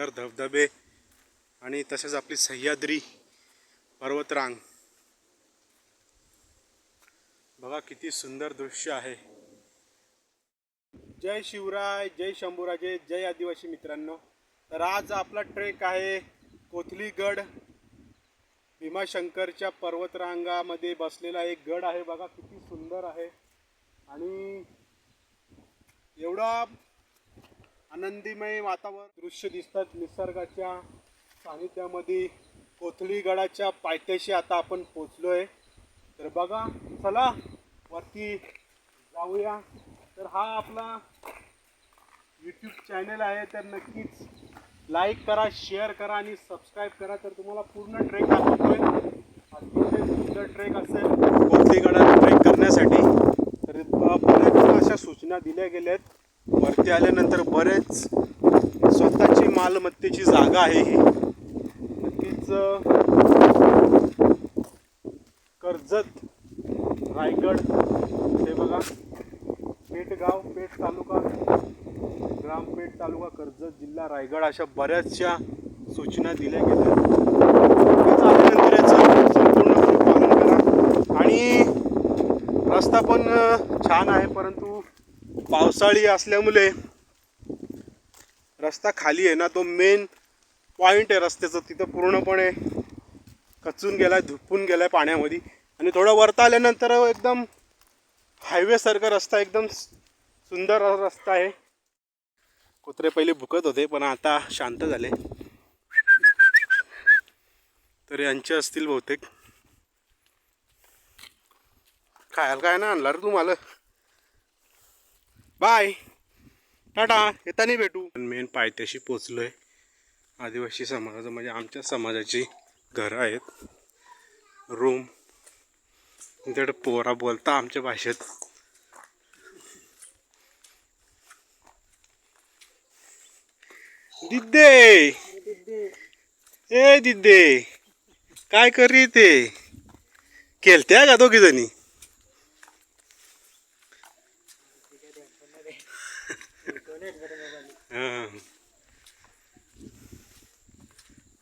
सुंदर धबधबे आणि तसेच आपली सह्याद्री पर्वतरांग. बघा किती सुंदर दृश्य आहे. जय शिवराय जय शंभूराजे जय आदिवासी मित्रांनो. तर आज आपला ट्रेक आहे कोथलीगड भीमाशंकरच्या पर्वतरांगामध्ये बसलेला एक गड आहे. बघा किती सुंदर आहे. आणि एवढा आनंदीमय वातावरण दृश्य दिसतात. निसर्गाच्या सानिध्यामध्ये कोथळीगडाच्या पायथ्याशी आता आपण पोचलोय तर बघा चला वरती जाऊया. तर हा आपला यूट्यूब चॅनल आहे. तर नक्कीच लाईक करा शेअर करा आणि सबस्क्राईब करा. तर तुम्हाला पूर्ण ट्रेक दाखवतोय. अतिशय सुंदर ट्रेक असेल. कोथळीगडाला ट्रेक करण्यासाठी. तर बऱ्याच अशा सूचना दिल्या गेल्या आहेत वरती आल्यानंतर बरेच स्वतःची मालमत्तेची जागा आहे ही. नक्कीच कर्जत रायगड हे बघा पेठगाव पेठ तालुका ग्रामपेठ तालुका कर्जत जिल्हा रायगड अशा बऱ्याचशा सूचना दिल्या गेल्या. आल्यानंतर याचं. संपूर्णपणे पालन करा. आणि रस्ता पण छान आहे परंतु पावसाळी असल्यामुळे रस्ता खाली आहे ना तो मेन पॉईंट आहे रस्त्याचा. तिथं पूर्णपणे कचून गेलाय धुपून गेलाय पाण्यामध्ये. आणि थोडं वरता आल्यानंतर एकदम हायवेसारखा रस्ता एकदम सुंदर रस्ता आहे. कुत्रे पहिले भुकत होते पण आता शांत झाले. तर यांचे असतील बहुतेक. खायला काय ना आणला रे तुम्हाला? बाय. टाटा येतानी भेटू. मेन पायथ्याशी पोचलोय. आदिवासी समाजाचं म्हणजे आमच्या समाजाची घरं आहेत. रूम तिकडे पोरा बोलता आमच्या भाषेत. दिद्दे ए दिद्दे काय करी ते केलत्या का दोघी जणी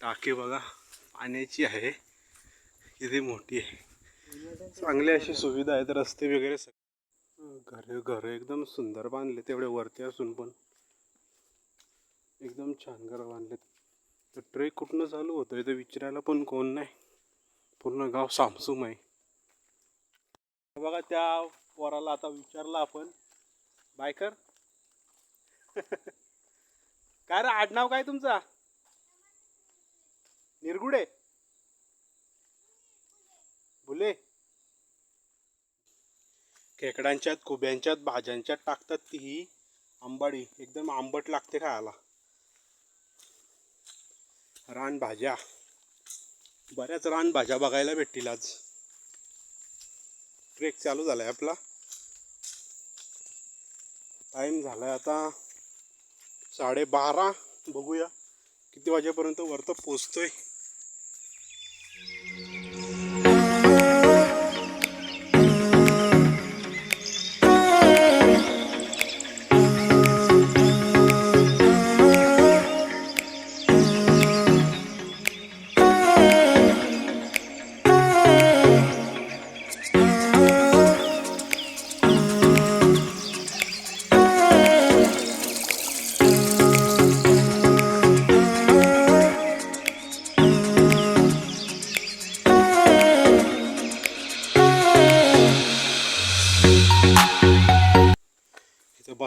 टाकी बघा पाण्याची आहे. किती मोठी आहे. चांगली अशी सुविधा आहेत रस्ते वगैरे घर घर एकदम सुंदर बांधले तेवढे वरती असून पण. एकदम छान घर बांधले तर ट्रेक कुठनं चालू होतोय तर विचारायला पण कोण नाही. पूर्ण गाव सामसूम आहे. बघा त्या पोराला आता विचारलं आपण. बायकर? काय रे आडनाव काय तुमचा? निरगुडे? बुले खेकड्यांच्यात कुब्यांच्यात भाज्यांच्यात टाकतात ती ही आंबाडी. एकदम आंबट लागते खायला. रानभाज्या. बऱ्याच रानभाज्या बघायला भेटतील आज. ट्रेक चालू झालाय आपला. टाइम झालाय आता साडेबारा बघूया. किती वाजेपर्यंत वरतं पोचतोय?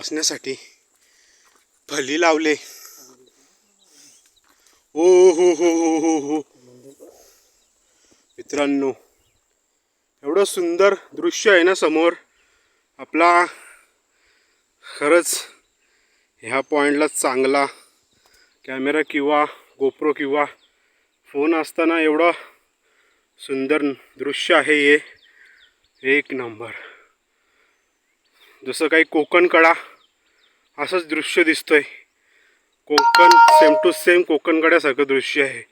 वाचण्यासाठी फली लावले. ओ हो हो हो हो हो. मित्रांनो एवढं सुंदर दृश्य आहे ना समोर. आपला खरंच ह्या पॉईंटला चांगला कॅमेरा किंवा गोप्रो किंवा फोन असताना एवढं सुंदर दृश्य आहे हे. एक नंबर जसं काही कोकण कडा असंच दृश्य दिसतंय. कोकण सेम टू सेम कोकणकड्यासारखं दृश्य आहे.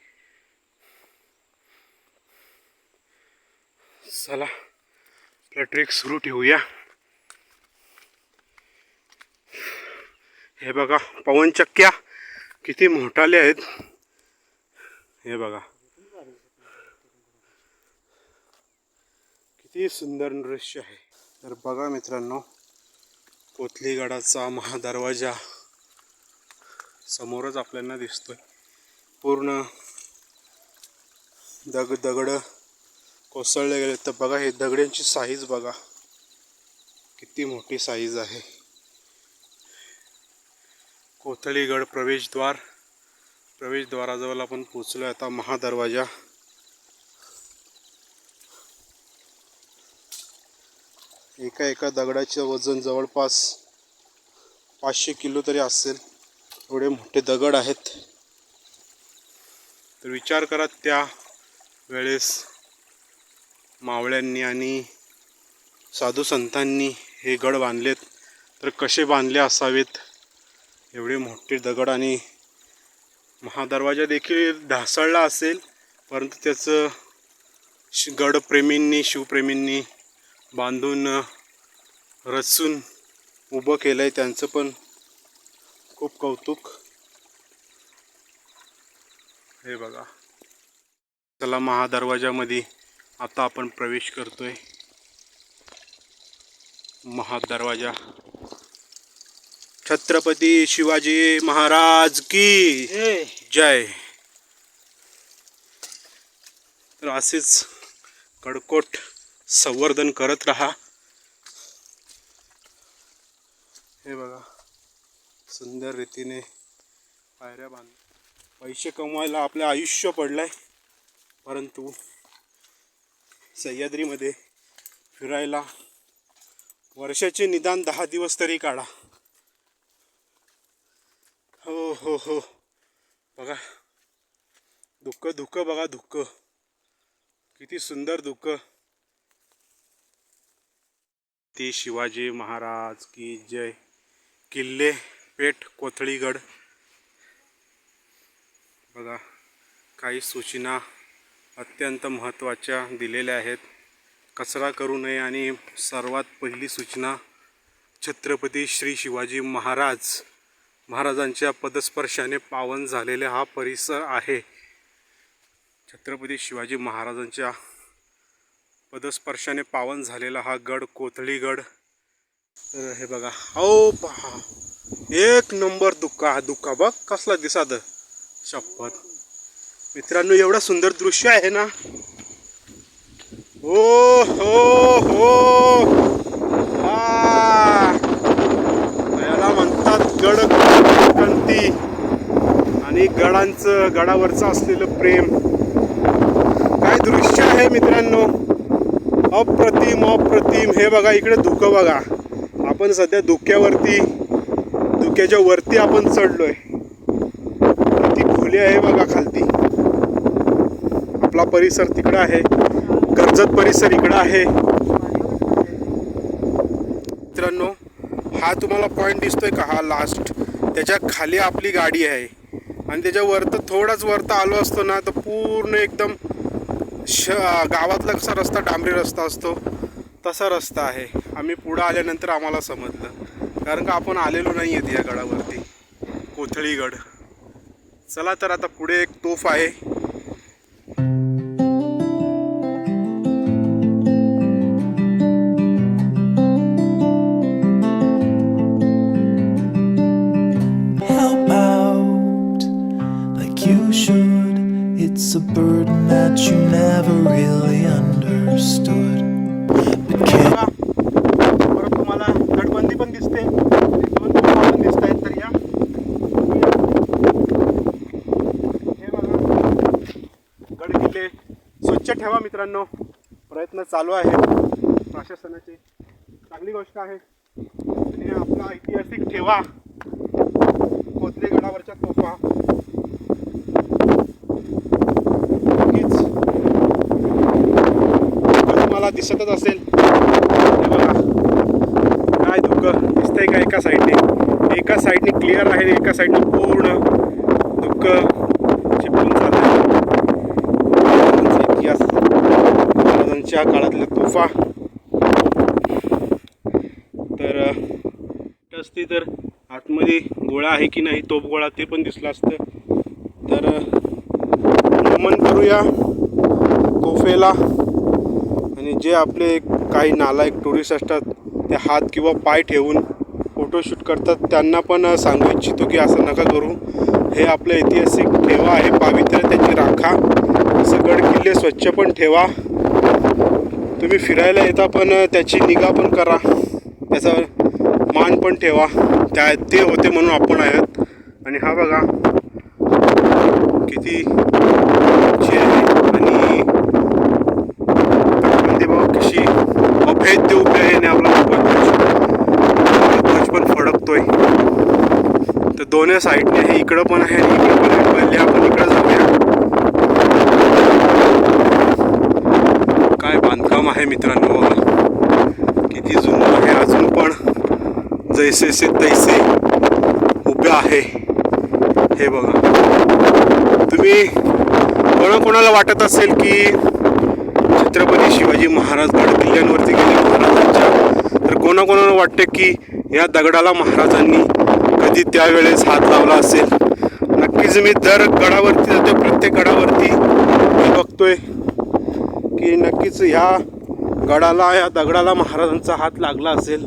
चला आपला ट्रेक सुरू ठेवूया. हे बघा पवनचक्क्या किती मोठाले आहेत. हे बघा. किती सुंदर दृश्य आहे. तर बघा मित्रांनो कोथलीगडाचा महादरवाजा समोरच आपल्याला दिसतोय. पूर्ण दग दगडं कोसळले गेले. तर बघा हे दगडांची साईज बघा. किती मोठी साईज आहे. कोथळीगड प्रवेशद्वार प्रवेशद्वाराजवळ आपण पोचलो आता महादरवाजा एका एका दगडाचे वजन जवळपास पाचशे किलो तरी असेल. एवढे मोठे दगड आहेत. तर विचार करा त्या वेळेस मावळ्यांनी आणि साधू संतांनी हे गड बांधलेत. तर कसे बांधले असावेत? एवढे मोठे दगड आणि महादरवाजा देखील ढासळला असेल परंतु त्याचं गडप्रेमींनी शिवप्रेमींनी बांधून रचून उभं केलं आहे त्यांचं पण खूप कौतुक. हे बघा. चला महादरवाजामध्ये आता आपण प्रवेश करतोय. महादरवाजा. छत्रपती शिवाजी महाराज की जय. तर असेच कडकोट संवर्धन करत राहा. हे बघा सुंदर रीतीने पायऱ्या बांध पैसे कमवायला आपलं आयुष्य पडलं आहे परंतु सह्याद्रीमध्ये फिरायला वर्षाचे निदान दहा दिवस तरी काढा. हो हो हो. बघा दुःख दुःख बघा दुःख किती सुंदर दुःख ती शिवाजी महाराज की जय. किल्ले पेठ कोथळीगड. बघा काही सूचना अत्यंत महत्त्वाच्या दिलेल्या आहेत. कचरा करू नये आणि सर्वात पहिली सूचना छत्रपती श्री शिवाजी महाराज महाराजांच्या पदस्पर्शाने पावन झालेला हा परिसर आहे. छत्रपती शिवाजी महाराजांच्या पदस्पर्शाने पावन झालेला हा गड कोथळीगड तर हे बघा हो पहा. एक नंबर दुःखा दुःखा बघ कसला दिसाद शपथ. मित्रांनो एवढं सुंदर दृश्य आहे ना? हो हो हो. याला म्हणतात गड कंती आणि गडांचं गडावरचं असलेलं प्रेम. काय दृश्य आहे मित्रांनो? अप्रतिम अप्रतिम. हे बघा इकडे धुकं बघा. आपण सध्या धुक्यावरती धुक्याच्या वरती आपण चढलोय. ती खोली आहे बघा खालती. आपला परिसर तिकडं आहे. कर्जत परिसर इकडं आहे. मित्रांनो हा तुम्हाला पॉईंट दिसतोय का? हा लास्ट त्याच्याखाली आपली गाडी आहे. आणि त्याच्या वरतं थोडाच वरतं आलो असतो ना तर पूर्ण एकदम श गावातला कसा रस्ता डांबरी रस्ता असतो. तसा रस्ता आहे. आम्ही पुढं आल्यानंतर आम्हाला समजलं. कारण का आपण आलेलो नाही आहेत या गडावरती. कोथळीगड. चला तर आता पुढे एक तोफ आहे. It's a burden that you never really मित्रांनो प्रयत्न चालू आहे. प्रशासनाचे चांगली गोष्ट आहे. आणि आपला ऐतिहासिक ठेवा कोथलेगडावरच्या तोफा. नक्कीच दिसतच असेल. बघा. काय दुःख. दिसतंय का एका साईडने एका साईडने क्लिअर आहे एका साईडने पूर्ण दुःख. महाराजांच्या काळातल्या तोफा. तर अ, असती तर आतमध्ये गोळा आहे की नाही तोप गोळा ते पण दिसलं असतं. तर नमन करूया तोफेला. आणि जे आपले काही नालायक टुरिस्ट असतात ते हात किंवा पाय ठेवून फोटोशूट करतात त्यांना पण सांगू इच्छितो की असं नका करू. हे आपलं ऐतिहासिक ठेवा आहे पावित्र्य त्याची राखा. सगड किल्ले स्वच्छ पण ठेवा. तुम्ही फिरायला येता पण त्याची निगा पण करा. त्याचा मान पण ठेवा. त्या ते होते म्हणून आपण आहेत. आणि हा बघा. किती आणि म्हणते बघा कशी अभेद्य उभे आहे आणि आपला ध्वज ध्वज पण फडकतोय. तर दोन्ही साईडने हे इकडं पण आहे आणि इकडं पण आहे. पहिले आपण इकडं जाऊया. काम आहे मित्रांनो किती जुनं आहे अजून पण जैसे से तैसे उभे आहे. हे बघा. तुम्ही कोणाकोणाला वाटत असेल की छत्रपती शिवाजी महाराज गड किल्ल्यांवरती गेले महाराजांच्या? तर कोणाकोणाला वाटते की या दगडाला महाराजांनी कधी त्यावेळेस हात लावला असेल? नक्कीच मी दर गडावरती जातो प्रत्येक गडावरती मी बघतोय की नक्कीच ह्या गडाला या दगडाला महाराजांचा हात लागला असेल